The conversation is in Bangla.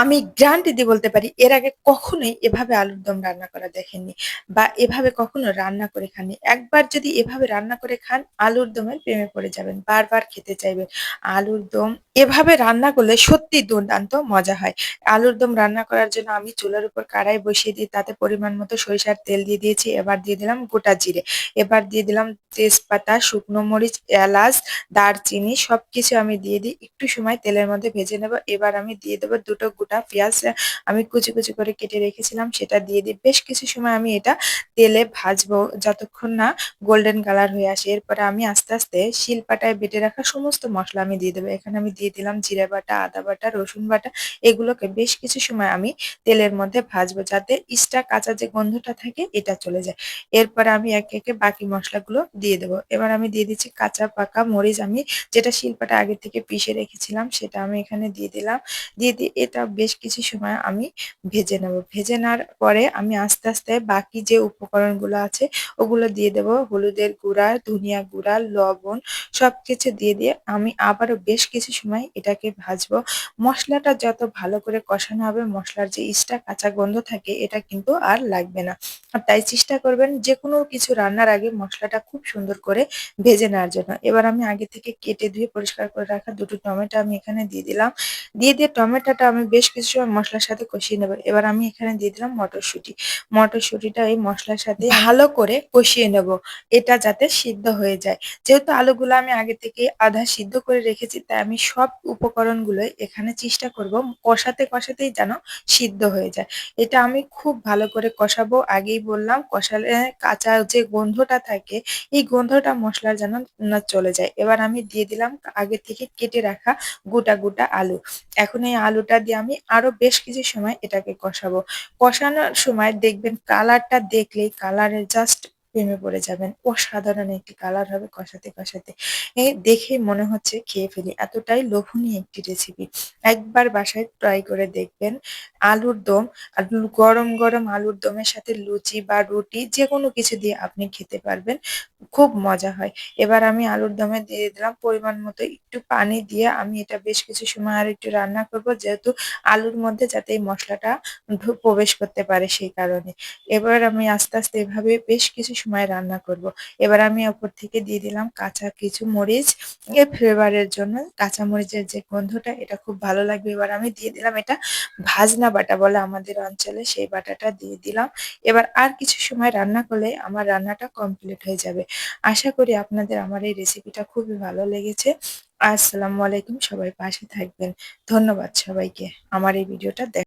আমি গ্যারান্টি দিয়ে বলতে পারি এর আগে কখনোই এভাবে আলুর দম রান্না করা দেখেননি বা এভাবে কখনো রান্না করে খাননি। একবার যদি এভাবে রান্না করে খান আলুর দমের প্রেমে পড়ে যাবেন। বারবার খেতে চাইবেন। আলুর দম এভাবে রান্না করলে সত্যিই দুর্দান্ত মজা হয়। আলুর দম রান্না করার জন্য আমি চুলার উপর কড়াই বসিয়ে দিয়ে তাতে পরিমাণ মতো সরিষার তেল দিয়ে দিয়েছি। এবার দিয়ে দিলাম গোটা জিরে। এবার দিয়ে দিলাম তেজপাতা, শুকনো মরিচ, এলাচ, দারচিনি সবকিছু আমি দিয়ে দিই। একটু সময় তেলের মধ্যে ভেজে নেব। এবার আমি দিয়ে দেবো দুটো গোটা পেঁয়াজ আমি কুচি, কুচি করে কেটে রেখেছিলাম সেটা দিয়ে দিই। বেশ কিছু সময় আমি এটা তেলে ভাজবো যতক্ষণ না গোল্ডেন কালার হয়ে আসে। এরপরে আমি আস্তে, আস্তে শিলপাটায় বেটে রাখা সমস্ত মশলা আমি দিয়ে দেবো। এখানে আমি দিয়ে দিলাম জিরা বাটা, আদা বাটা, রসুন বাটা এগুলোকে বেশ কিছু সময় আমি তেলের মধ্যে ভাজবো যাতে ইস্টা কাঁচা যে গন্ধটা থাকে এটা চলে যায়। এরপরে আমি একে, একে বাকি মশলাগুলো দিয়ে দেবো। এবার আমি দিয়ে দিচ্ছি কাঁচা পাকা মরিচ আমি যেটা শিলপাটা আগে থেকে পিষে রেখেছিলাম সেটা আমি এখানে দিয়ে দিলাম। দিয়ে দিয়ে এটা বেশ কিছু সময় আমি ভেজে নেব। ভেজে নেওয়ার পরে আমি আস্তে, আস্তে বাকি যে উপকরণগুলো আছে ওগুলো দিয়ে দেবো। হলুদের গুঁড়া, ধনিয়া গুঁড়া, লবণ সব কিছু দিয়ে, দিয়ে আমি আবারও বেশ কিছু সময় এটাকে ভাজবো। মশলাটা যত ভালো করে কষানো হবে মশলার যে ইস্টা কাঁচা গন্ধ থাকে এটা কিন্তু আর লাগবে না। আর তাই চেষ্টা করবেন যেকোনো কিছু রান্নার আগে মশলাটা খুব সুন্দর করে ভেজে নেওয়ার জন্য। এবার আমি আগে থেকে কেটে ধুয়ে পরিষ্কার করে রাখা দুটো টমেটো আমি এখানে দিয়ে দিলাম। দিয়ে, দিয়ে টমেটোটা আমি বেশ কিছু সময় মসলার সাথে কষিয়ে নেব। এবার আমি এখানে দিয়ে দিলাম মটরশুঁটি। মটরশুঁটিটা এই মশলার সাথে ভালো করে কষিয়ে নেব। এটা যাতে সিদ্ধ হয়ে যায়। যেহেতু আলুগুলো আমি আগে থেকে আধা সিদ্ধ করে রেখেছি তাই আমি সব উপকরণগুলোই এখানে চেষ্টা করব কষাতে, কষাতেই যেন সিদ্ধ হয়ে যায়। এটা আমি খুব ভালো করে কষাবো। আগেই বললাম কষালে কাঁচা যে গন্ধটা থাকে এই গন্ধটা মসলার যেন না চলে যায়। এবার আমি দিয়ে দিলাম আগে থেকে কেটে রাখা গোটা, গোটা আলু। এখন এই আলুটা দিয়ে আমি আরও বেশ কিছু সময় এটাকে কষাবো। কষানোর সময় দেখবেন কালারটা দেখলেই কালারের জাস্ট প্রেমে পড়ে যাবেন। অসাধারণ একটি কালার হবে কষাতে, কষাতে। এ দেখেই মনে হচ্ছে খেয়ে ফেলি। এতটাই লোভনীয় একটি রেসিপি। একবার বাসায় ট্রাই করে দেখবেন। আলুর দম আর গরম, গরম আলুর দমের সাথে লুচি বা রুটি যেকোনো কিছু দিয়ে আপনি খেতে পারবেন। খুব মজা হয়। এবার আমি আলুর দমে দিয়ে দিলাম পরিমাণ মতো একটু পানি দিয়ে আমি এটা বেশ কিছু সময় আর একটু রান্না করব যেহেতু আলুর মধ্যে যাতে এই মসলাটা ঢু প্রবেশ করতে পারে সেই কারণে। এবার আমি আস্তে, আস্তে এভাবে বেশ কিছু সময় রান্না করব। এবার আমি ওপর থেকে দিয়ে দিলাম কাঁচা কিছু মরিচ এর ফ্লেভারের জন্য কাঁচা মরিচের যে গন্ধটা এটা খুব ভালো লাগবে। এবার আমি দিয়ে দিলাম এটা ভাজনা বাটা বলে আমাদের অঞ্চলে সেই বাটাটা দিয়ে দিলাম। এবার আর কিছু সময় রান্না করলে আমার রান্নাটা কমপ্লিট হয়ে যাবে। আশা করি আপনাদের আমার এই রেসিপিটা খুবই ভালো লেগেছে। আসসালামু আলাইকুম। সবাই পাশে থাকবেন। ধন্যবাদ সবাইকে আমার এই ভিডিওটা দেখ